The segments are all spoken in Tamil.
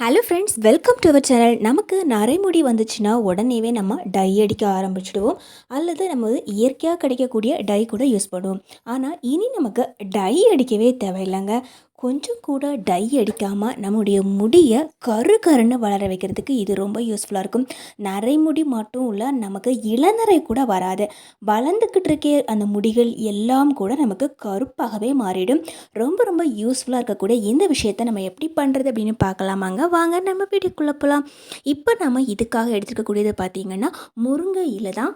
Hello friends welcome to our channel நமக்கு நரைமுடி வந்துச்சுன்னா உடனேவே நம்ம டை அடிக்க ஆரம்பிச்சிடுவோம். அல்லது நம்ம இயற்கையாக கிடைக்கக்கூடிய டை கூட யூஸ் பண்ணுவோம். ஆனால் இனி நமக்கு டை அடிக்கவே தேவையில்லைங்க. கொஞ்சம் கூட டை அடிக்காமல் நம்முடைய முடியை கரு கருன்னு வளர வைக்கிறதுக்கு இது ரொம்ப யூஸ்ஃபுல்லாக இருக்கும். நரைமுடி மட்டும் இல்லை நமக்கு இளநரை கூட வராது. வளர்ந்துக்கிட்டு இருக்கே அந்த முடிகள் எல்லாம் கூட நமக்கு கருப்பாகவே மாறிடும். ரொம்ப ரொம்ப யூஸ்ஃபுல்லாக இருக்கக்கூடிய இந்த விஷயத்தை நம்ம எப்படி பண்ணுறது அப்படின்னு பார்க்கலாமாங்க வாங்க நம்ம வீட்டுக்குள்ளே போகலாம் இப்போ நம்ம இதுக்காக எடுத்துக்கக்கூடியது பார்த்திங்கன்னா முருங்கை இலை தான்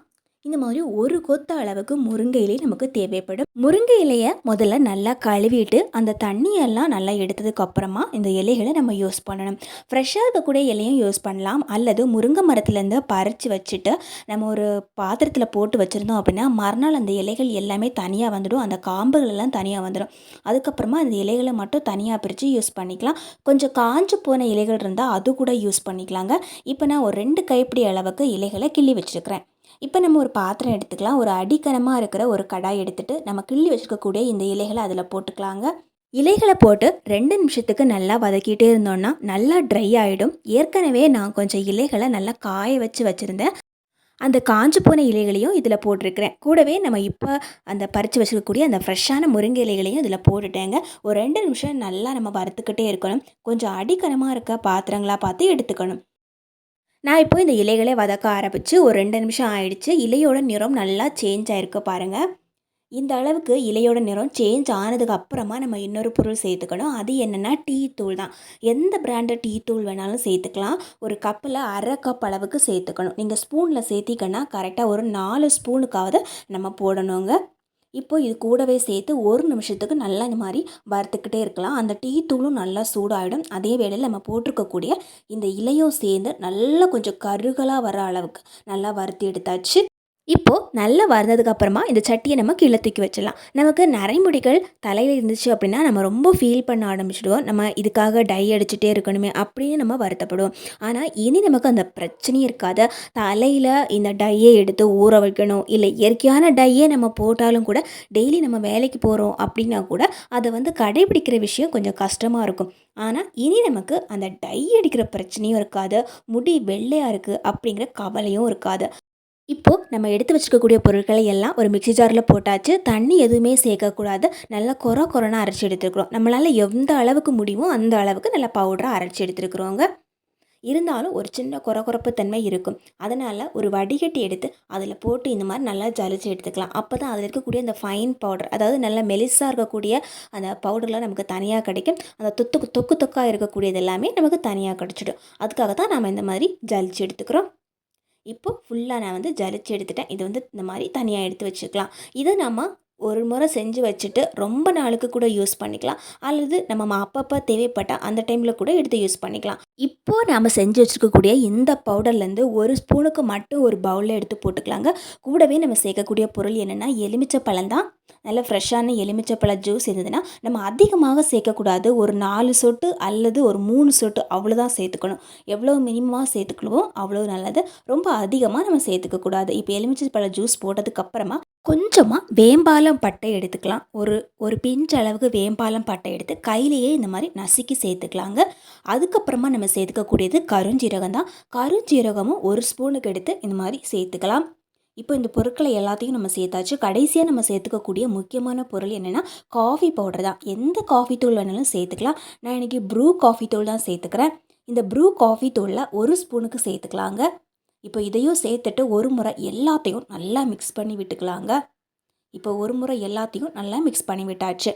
இந்த மாதிரி ஒரு கொத்த அளவுக்கு முருங்கை இலை நமக்கு தேவைப்படும். முருங்கை இலையை முதல்ல நல்லா கழுவிட்டு அந்த தண்ணியெல்லாம் நல்லா எடுத்ததுக்கு அப்புறமா இந்த இலைகளை நம்ம யூஸ் பண்ணணும். ஃப்ரெஷ்ஷாக இருக்கக்கூடிய இலையும் யூஸ் பண்ணலாம். அல்லது முருங்கை மரத்துலேருந்து பறித்து வச்சுட்டு நம்ம ஒரு பாத்திரத்தில் போட்டு வச்சுருந்தோம் அப்படின்னா மறுநாள் அந்த இலைகள் எல்லாமே தனியாக வந்துடும். அந்த காம்புகள் எல்லாம் தனியாக வந்துடும். அதுக்கப்புறமா அந்த இலைகளை மட்டும் தனியாக பிரித்து யூஸ் பண்ணிக்கலாம். கொஞ்சம் காஞ்சு போன இலைகள் இருந்தால் அது கூட யூஸ் பண்ணிக்கலாங்க. இப்போ நான் ஒரு ரெண்டு கைப்பிடி அளவுக்கு இலைகளை கிள்ளி வச்சுருக்கிறேன். இப்போ நம்ம ஒரு பாத்திரம் எடுத்துக்கலாம். ஒரு அடிக்கனமாக இருக்கிற ஒரு கடாய் எடுத்துகிட்டு நம்ம கிள்ளி வச்சுருக்கக்கூடிய இந்த இலைகளை அதில் போட்டுக்கலாங்க. இலைகளை போட்டு ரெண்டு நிமிஷத்துக்கு நல்லா வதக்கிட்டே இருந்தோன்னா நல்லா ட்ரை ஆகிடும் ஏற்கனவே நான் கொஞ்சம் இலைகளை நல்லா காய வச்சு வச்சுருந்தேன். அந்த காஞ்சு போன இலைகளையும் இதில் போட்டிருக்கிறேன். கூடவே நம்ம இப்போ அந்த பறித்து வச்சுருக்கக்கூடிய அந்த ஃப்ரெஷ்ஷான முருங்கை இலைகளையும் இதில் போட்டுட்டேங்க. ஒரு ரெண்டு நிமிஷம் நல்லா நம்ம வறுத்துக்கிட்டே இருக்கணும். கொஞ்சம் அடிக்கனமாக இருக்க பாத்திரங்களாக பார்த்து எடுத்துக்கணும். நான் இப்போ இந்த இலைகளை வதக்க ஆரம்பித்து ஒரு ரெண்டு நிமிஷம் ஆயிடுச்சு. இலையோட நிறம் நல்லா சேஞ்ச் ஆகிருக்கு பாருங்கள் இந்த அளவுக்கு இலையோட நிறம் சேஞ்ச் ஆனதுக்கு அப்புறமா நம்ம இன்னொரு பொருள் சேர்த்துக்கணும். அது என்னென்னா டீ தூள் தான். எந்த பிராண்டட் டீ தூள் வேணாலும் சேர்த்துக்கலாம். ஒரு கப்பில் அரை கப் அளவுக்கு சேர்த்துக்கணும். நீங்கள் ஸ்பூனில் சேர்த்திக்கன்னா கரெக்டாக ஒரு நாலு ஸ்பூனுக்காவது நம்ம போடணுங்க. இப்போ இது கூடவே சேர்த்து ஒரு நிமிஷத்துக்கு நல்லா இந்த மாதிரி வறுத்துக்கிட்டே இருக்கலாம். அந்த டீ தூளும் நல்லா சூடாகிடும் அதே வேளையில் நம்ம போட்டிருக்கக்கூடிய இந்த இலையும் சேர்ந்து நல்லா கொஞ்சம் கருகலாக வர அளவுக்கு நல்லா வறுத்து எடுத்தாச்சு. இப்போது நல்லா வறந்ததுக்கு அப்புறமா இந்த சட்டியை நம்ம கீழே தூக்கி வச்சிடலாம். நமக்கு நரைமுடிகள் தலையில் இருந்துச்சு அப்படின்னா நம்ம ரொம்ப ஃபீல் பண்ண ஆரம்பிச்சிடுவோம். நம்ம இதுக்காக டை அடிச்சுட்டே இருக்கணுமே அப்படின்னு நம்ம வருத்தப்படுவோம். ஆனால் இனி நமக்கு அந்த பிரச்சனையும் இருக்காது. தலையில் இந்த டையை எடுத்து ஊற வைக்கணும். இல்லை இயற்கையான டையே நம்ம போட்டாலும் கூட டெய்லி நம்ம வேலைக்கு போகிறோம் அப்படின்னா கூட அதை வந்து கடைபிடிக்கிற விஷயம் கொஞ்சம் கஷ்டமாக இருக்கும். ஆனால் இனி நமக்கு அந்த டை அடிக்கிற பிரச்சனையும் இருக்காது. முடி வெள்ளையாக இருக்குது அப்படிங்கிற கவலையும் இருக்காது. இப்போது நம்ம எடுத்து வச்சுக்கக்கூடிய பொருட்களை எல்லாம் ஒரு மிக்சி ஜாரில் போட்டாச்சு. தண்ணி எதுவுமே சேர்க்கக்கூடாது. நல்லா குறை குறைனா அரைச்சி எடுத்துருக்குறோம். நம்மளால் எந்த அளவுக்கு முடியுமோ அந்த அளவுக்கு நல்லா பவுடராக அரைச்சி எடுத்துருக்குறோங்க. இருந்தாலும் ஒரு சின்ன குறை குறப்பு தன்மை இருக்கும். அதனால் ஒரு வடிகட்டி எடுத்து அதில் போட்டு இந்த மாதிரி நல்லா ஜலிச்சு எடுத்துக்கலாம். அப்போ தான் அதில் இருக்கக்கூடிய அந்த ஃபைன் பவுடர் அதாவது நல்லா மெலிசாக இருக்கக்கூடிய அந்த பவுடர்லாம் நமக்கு தனியாக கிடைக்கும். அந்த தொத்து தொக்கு தொக்காக இருக்கக்கூடியது எல்லாமே நமக்கு தனியாக கிடச்சிடும். அதுக்காக தான் நம்ம இந்த மாதிரி ஜலிச்சு எடுத்துக்கிறோம். இப்போது ஃபுல்லாக நான் வந்து ஜலிச்சு எடுத்துட்டேன். இது வந்து இந்த மாதிரி தனியாக எடுத்து வச்சுக்கலாம். இதை நம்ம ஒரு முறை செஞ்சு வச்சுட்டு ரொம்ப நாளுக்கு கூட யூஸ் பண்ணிக்கலாம். அல்லது நம்ம அப்பப்போ தேவைப்பட்டால் அந்த டைமில் கூட எடுத்து யூஸ் பண்ணிக்கலாம். இப்போது நாம் செஞ்சு வச்சுருக்கக்கூடிய இந்த பவுடர்லேருந்து ஒரு ஸ்பூனுக்கு மட்டும் ஒரு பவுலில் எடுத்து போட்டுக்கலாங்க. கூடவே நம்ம சேர்க்கக்கூடிய பொருள் என்னென்னா எலுமிச்சை பழம் தான். நல்ல ஃப்ரெஷ்ஷான எலுமிச்சப்பழ ஜூஸ் இருந்ததுன்னா நம்ம அதிகமாக சேர்க்கக்கூடாது. ஒரு நாலு சொட்டு அல்லது ஒரு மூணு சொட்டு அவ்வளோதான் சேர்த்துக்கணும். எவ்வளோ மினிமமாக சேர்த்துக்கணுமோ அவ்வளோ நல்லது. ரொம்ப அதிகமாக நம்ம சேர்த்துக்கக்கூடாது. இப்போ எலுமிச்சப்பழ ஜூஸ் போட்டதுக்கப்புறமா கொஞ்சமாக வேம்பாலம் பட்டை எடுத்துக்கலாம். ஒரு ஒரு பிஞ்ச் அளவுக்கு வேம்பாலம் பட்டை எடுத்து கையிலேயே இந்த மாதிரி நசுக்கி சேர்த்துக்கலாங்க. அதுக்கப்புறமா நம்ம சேர்த்துக்கக்கூடியது கருஞ்சீரகம் தான். கருஞ்சீரகமும் ஒரு ஸ்பூனுக்கு எடுத்து இந்த மாதிரி சேர்த்துக்கலாம். இப்போ இந்த பொருட்களை எல்லாத்தையும் நம்ம சேர்த்தாச்சு. கடைசியாக நம்ம சேர்த்துக்கக்கூடிய முக்கியமான பொருள் என்னென்னா காஃபி பவுடர் தான். எந்த காஃபி தூள் வேணாலும் சேர்த்துக்கலாம். நான் இன்றைக்கி ப்ரூ காஃபி தூள் தான் சேர்த்துக்கிறேன். இந்த ப்ரூ காஃபி தூளில் ஒரு ஸ்பூனுக்கு சேர்த்துக்கலாங்க. இப்போ இதையும் சேர்த்துட்டு ஒரு முறை எல்லாத்தையும் நல்லா மிக்ஸ் பண்ணி விட்டுக்கலாங்க. இப்போ ஒரு முறை எல்லாத்தையும் நல்லா மிக்ஸ் பண்ணி விட்டாச்சு.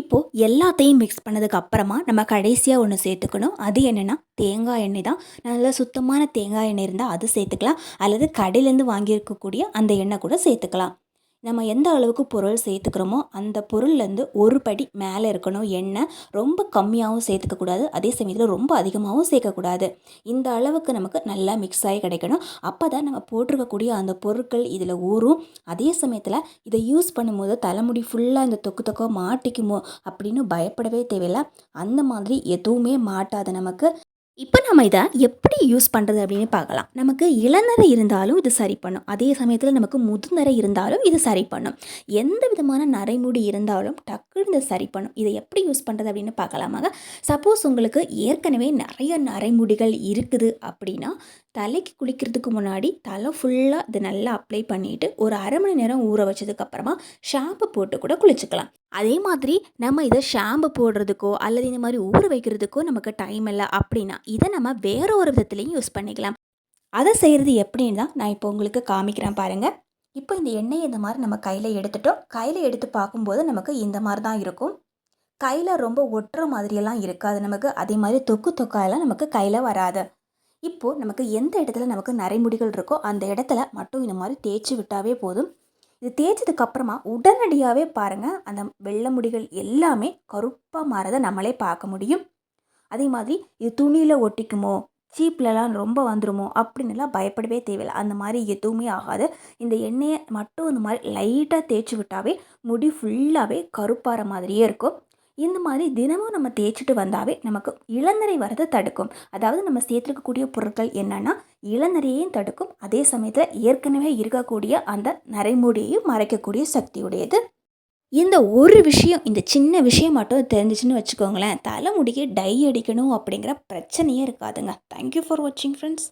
இப்போது எல்லாத்தையும் மிக்ஸ் பண்ணதுக்கு அப்புறமா நம்ம கடைசியாக ஒன்று சேர்த்துக்கணும். அது என்னென்னா தேங்காய் எண்ணெய் தான். நல்லா சுத்தமான தேங்காய் எண்ணெய் இருந்தால் அது சேர்த்துக்கலாம். அல்லது கடையிலேருந்து வாங்கியிருக்கக்கூடிய அந்த எண்ணெய் கூட சேர்த்துக்கலாம். நம்ம எந்த அளவுக்கு பொருள் சேர்த்துக்கிறோமோ அந்த பொருள்லேருந்து ஒரு படி மேலே இருக்கணும். எண்ணெய் ரொம்ப கம்மியாகவும் சேர்த்துக்கக்கூடாது. அதே சமயத்தில் ரொம்ப அதிகமாகவும் சேர்க்கக்கூடாது. இந்த அளவுக்கு நமக்கு நல்லா மிக்ஸ் ஆகி கிடைக்கணும். அப்போ தான் நம்ம போட்டிருக்கக்கூடிய அந்த பொருட்கள் இதில் ஊறும். அதே சமயத்தில் இதை யூஸ் பண்ணும்போது தலைமுடி ஃபுல்லாக இந்த தொக்கு தொக்கோ மாட்டிக்குமோ அப்படின்னு பயப்படவே தேவையில்லை. அந்த மாதிரி எதுவுமே மாட்டாது நமக்கு. இப்போ நம்ம இதை எப்படி யூஸ் பண்ணுறது அப்படின்னு பார்க்கலாம். நமக்கு இளநரை இருந்தாலும் இது சரி பண்ணும். அதே சமயத்தில் நமக்கு முதுநரை இருந்தாலும் இது சரி பண்ணும். எந்த விதமான நரைமுடி இருந்தாலும் டக்குன்னு இதை சரி பண்ணும். இதை எப்படி யூஸ் பண்ணுறது அப்படின்னு பார்க்கலாமாங்க சப்போஸ் உங்களுக்கு ஏற்கனவே நிறைய நரைமுடிகள் இருக்குது அப்படின்னா தலைக்கு குளிக்கிறதுக்கு முன்னாடி தலை ஃபுல்லாக இதை நல்லா அப்ளை பண்ணிவிட்டு ஒரு அரை மணி நேரம் ஊற வச்சதுக்கப்புறமா ஷாம்பு போட்டு கூட குளிச்சுக்கலாம். அதே மாதிரி நம்ம இதை ஷாம்பு போடுறதுக்கோ அல்லது இந்த மாதிரி ஊற வைக்கிறதுக்கோ நமக்கு டைம் இல்லை அப்படின்னா இதை நம்ம வேற ஒரு விதத்துலையும் யூஸ் பண்ணிக்கலாம். அதை செய்கிறது எப்படின்னு தான் நான் இப்போ உங்களுக்கு காமிக்கிறேன் பாருங்கள் இப்போ இந்த எண்ணெயை இந்த மாதிரி நம்ம கையில் எடுத்துட்டோம். கையில் எடுத்து பார்க்கும்போது நமக்கு இந்த மாதிரி தான் இருக்கும். கையில் ரொம்ப ஒட்டுற மாதிரியெல்லாம் இருக்காது நமக்கு. அதே மாதிரி தொக்கு தொக்காயெல்லாம் நமக்கு கையில் வராது. இப்போது நமக்கு எந்த இடத்துல நமக்கு நரைமுடிகள் இருக்கோ அந்த இடத்துல மட்டும் இந்த மாதிரி தேய்ச்சி விட்டாவே போதும். இது தேய்ச்சதுக்கப்புறமா உடனடியாகவே பாருங்கள் அந்த வெள்ளை முடிகள் எல்லாமே கருப்பாக மாறதை நம்மளே பார்க்க முடியும். அதே மாதிரி இது துணியில் ஒட்டிக்குமோ சீப்லலாம் ரொம்ப வந்துருமோ அப்படின்னுலாம் பயப்படவே தேவையில்லை. அந்த மாதிரி எதுவுமே ஆகாது. இந்த எண்ணெயை மட்டும் இந்த மாதிரி லைட்டாக தேய்ச்சி விட்டாவே முடி ஃபுல்லாகவே கருப்பாற மாதிரியே இருக்கும். இந்த மாதிரி தினமும் நம்ம தேய்ச்சிட்டு வந்தாவே நமக்கு இளநரை வரதை தடுக்கும். அதாவது நம்ம சேர்த்துருக்கக்கூடிய பொருட்கள் என்னென்னா இளநரையையும் தடுக்கும். அதே சமயத்தில் ஏற்கனவே இருக்கக்கூடிய அந்த நரைமுடியையும் மறைக்கக்கூடிய சக்தியுடையது. இந்த ஒரு விஷயம் இந்த சின்ன விஷயம் மட்டும் தெரிஞ்சிச்சுன்னு வச்சுக்கோங்களேன் தலைமுடிக்கு டை அடிக்கணும் அப்படிங்கிற பிரச்சனையே இருக்காதுங்க. தேங்க்யூ ஃபார் வாட்சிங் ஃப்ரெண்ட்ஸ்